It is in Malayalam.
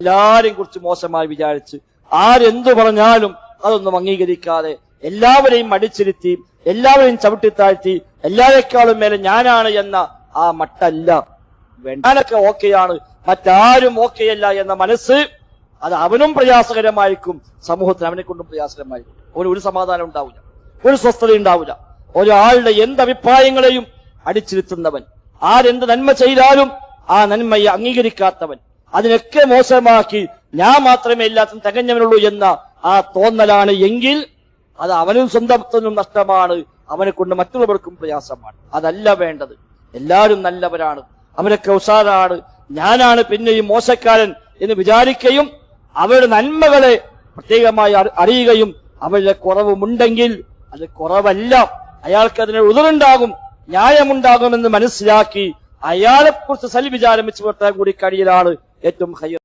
എല്ലാരെയും കുറിച്ച് മോശമായി വിചാരിച്ച് ആരെന്തു പറഞ്ഞാലും അതൊന്നും അംഗീകരിക്കാതെ എല്ലാവരെയും അടിച്ചിരുത്തി എല്ലാവരെയും ചവിട്ടിത്താഴ്ത്തി എല്ലാവരെക്കാളും മേലെ ഞാനാണ് എന്ന ആ മട്ടല്ല. വേണ്ടാനൊക്കെ ഓക്കെയാണ് മറ്റാരും ഓക്കെയല്ല എന്ന മനസ്സ് അത് അവനും പ്രയാസകരമായിരിക്കും സമൂഹത്തിന് അവനെ കൊണ്ടും പ്രയാസകരമായിരിക്കും. അവന് ഒരു സമാധാനം ഉണ്ടാവില്ല ഒരു സ്വസ്ഥത ഉണ്ടാവില്ല. ഒരാളുടെ എന്ത് അഭിപ്രായങ്ങളെയും അടിച്ചിരുത്തുന്നവൻ ആരെന്ത് നന്മ ചെയ്താലും ആ നന്മയെ അംഗീകരിക്കാത്തവൻ അതിനൊക്കെ മോശമാക്കി ഞാൻ മാത്രമേ എല്ലാത്തിനും തികഞ്ഞവനുള്ളൂ എന്ന ആ തോന്നലാണ് എങ്കിൽ അത് അവനും സ്വന്തത്തിനും നഷ്ടമാണ്. അവനെ കൊണ്ട് മറ്റുള്ളവർക്കും പ്രയാസമാണ്. അതല്ല വേണ്ടത്. എല്ലാവരും നല്ലവരാണ്. അവരൊക്കെ ഉഷാറാണ് ഞാനാണ് പിന്നെയും മോശക്കാരൻ എന്ന് വിചാരിക്കുകയും അവരുടെ നന്മകളെ പ്രത്യേകമായി അറിയുകയും അവരുടെ കുറവുമുണ്ടെങ്കിൽ അത് കുറവല്ല. അയാൾക്ക് അതിന് ഉതിരുണ്ടാകും ന്യായമുണ്ടാകുമെന്ന് മനസ്സിലാക്കി അയാളെക്കുറിച്ച് സൽവിചാരം വെച്ച് പുറത്താൻ കൂടി കഴിയലാണ് Edom kayo.